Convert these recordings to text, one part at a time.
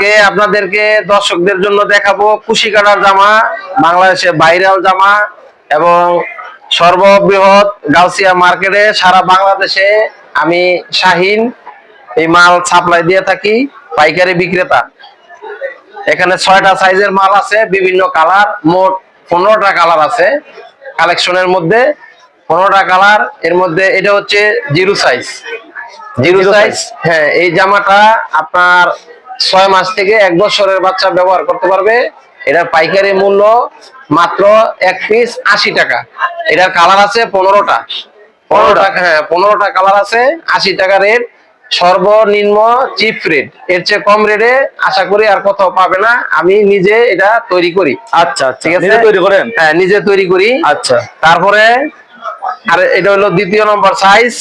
আজকে আপনাদেরকে দর্শকদের জন্য দেখাবো কুশি কাটার জামা বাংলাদেশে ভাইরাল জামা এবং সর্ববৃহৎ গাউসিয়া মার্কেটে সারা বাংলাদেশে আমি শাহিন এই মাল সাপ্লাই দিয়ে থাকি পাইকারি বিক্রেতা। এখানে ছয়টা সাইজের মাল আছে বিভিন্ন কালার মোট পনেরোটা কালার আছে কালেকশনের মধ্যে। পনেরোটা কালারের মধ্যে এটা হচ্ছে জিরো সাইজ জিরো সাইজ হ্যাঁ এই জামাটা আপনার ছয় মাস থেকে এক বছরের বাচ্চা ব্যবহার করতে পারবে। এটার পাইকারি মূল্য মাত্র এক পিস আশি টাকা। এটার কালার আছে পনেরোটা। পনেরো টাকা হ্যাঁ পনেরোটা কালার আছে আশি টাকা রেট। সর্বনিম্ন চিপ রেট। এর চেয়ে কম রেটে আশা করি আর কোথাও পাবে না। আমি নিজে এটা তৈরি করি। আচ্ছা ঠিক আছে? তৈরি করেন? হ্যাঁ নিজে তৈরি করি। আচ্ছা। তারপরে আর এটা হলো দ্বিতীয় নম্বর সাইজ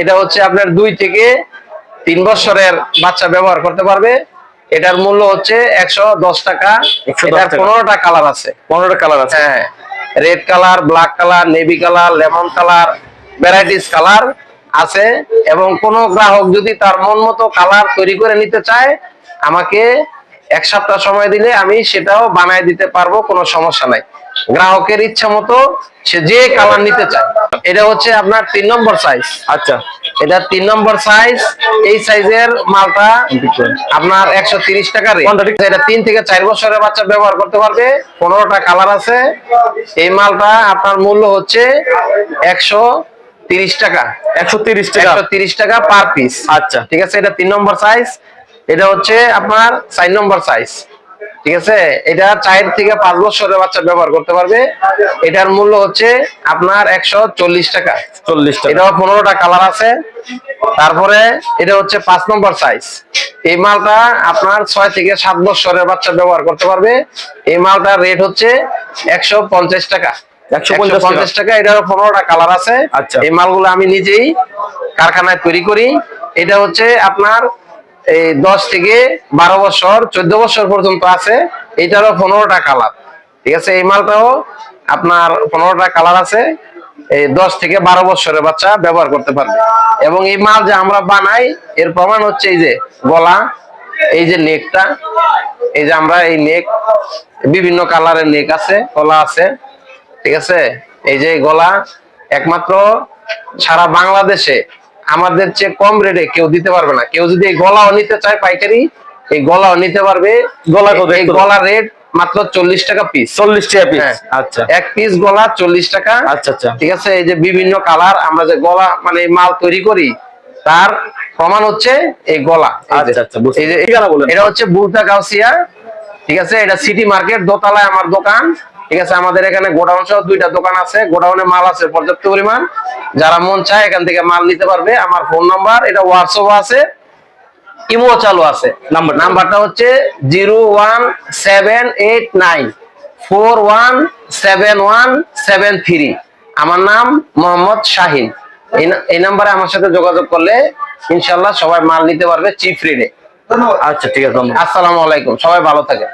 এটা হচ্ছে আপনার দুই থেকে তিন বছরের বাচ্চা ব্যবহার করতে পারবে। এটার মূল্য হচ্ছে একশো দশ টাকা। এটার পনেরোটা কালার আছে। পনেরোটা কালার আছে। হ্যাঁ। Red colour black colour navy colour lemon colour varieties colour আছে। এবং কোন গ্রাহক যদি তার মন মতো কালার তৈরি করে নিতে চায় আমাকে এক সপ্তাহ সময় দিলে আমি সেটাও বানায় দিতে পারব কোনো সমস্যা নাই। গ্রাহকের ইচ্ছা মতো সে যে কালার নিতে চায়। এটা হচ্ছে আপনার তিন নম্বর সাইজ আচ্ছা। এটা তিন নম্বর সাইজ এই সাইজের মালটা আপনার একশো তিরিশ টাকা রেট এটা তিন থেকে চার বছরের বাচ্চা ব্যবহার করতে পারবে। পনেরোটা কালার আছে। এই মালটা আপনার মূল্য হচ্ছে একশো তিরিশ টাকা। একশো তিরিশ টাকা। একশো তিরিশ টাকা পার পিস আচ্ছা। ঠিক আছে? এটা তিন নম্বর সাইজ এটা হচ্ছে আপনার চার নম্বর সাইজ ঠিক আছে? এটা চার থেকে পাঁচ বছরের বাচ্চা ব্যবহার করতে পারবে। এটার মূল্য হচ্ছে আপনার একশো চল্লিশ টাকা। চল্লিশ টাকা। এটাও পনেরোটা কালার আছে। তারপরে এটা হচ্ছে পাঁচ নম্বর সাইজ এই মালটা আপনার ছয় থেকে সাত বছরের বাচ্চা ব্যবহার করতে পারবে। এই মালটার রেট হচ্ছে একশো পঞ্চাশ টাকা। 150 টাকা। পঞ্চাশ টাকা এটারও পনেরোটা কালার আছে। আচ্ছা। এই মালগুলো আমি নিজেই কারখানায় তৈরি করি। এটা হচ্ছে আপনার এই দশ থেকে বারো বছর, চোদ্দ বছর পর্যন্ত আছে। এটারও পনেরোটা কালার ঠিক আছে? এই মালটাও আপনার পনেরোটা কালার আছে। এই দশ থেকে বারো বছরের বাচ্চা ব্যবহার করতে পারবে। এবং এই মাল যে আমরা বানাই, এর প্রমাণ হচ্ছে এই যে গলা, এই যে নেকটা, এই যে আমরা এই নেক, বিভিন্ন কালারের নেক আছে, গলা আছে, ঠিক আছে? এই যে গলা, একমাত্র সারা বাংলাদেশে আমাদের চেয়ে কম রেটে কেউ দিতে পারবে না। কেউ যদি এই গলাও নিতে চায় পাইকারি এই গলাও নিতে পারবে। গলা কত? এই গলার রেট মাত্র চল্লিশ টাকা পিস চল্লিশ টাকা পিস হ্যাঁ। আচ্ছা। এক পিস গলা চল্লিশ টাকা। আচ্ছা আচ্ছা। ঠিক আছে? এই যে বিভিন্ন কালার আমরা যে গলা মানে মাল তৈরি করি তার প্রমাণ হচ্ছে এই গলা। আচ্ছা, আচ্ছা। এটা হচ্ছে বুলতা গাউসিয়া ঠিক আছে? এটা সিটি মার্কেট দোতলায় আমার দোকান। ঠিক আছে আমাদের এখানে গোডাউন সহ দুইটা দোকান আছে। গোডাউনে মাল আছে পর্যাপ্ত পরিমাণ। যারা মন চায় এখান থেকে মাল নিতে পারবে। আমার ফোন নাম্বার এটা হোয়াটসঅ্যাপ আছে ইমো চালু আছে। নাম্বার নাম্বারটা হচ্ছে zero one seven eight nine four one seven one seven three. আমার নাম মোহাম্মদ শাহিন। এই নাম্বারে আমার সাথে যোগাযোগ করলে ইনশাল্লাহ সবাই মাল নিতে পারবে চিপ রেটে। আচ্ছা ঠিক আছে আসসালামু আলাইকুম। সবাই ভালো থাকে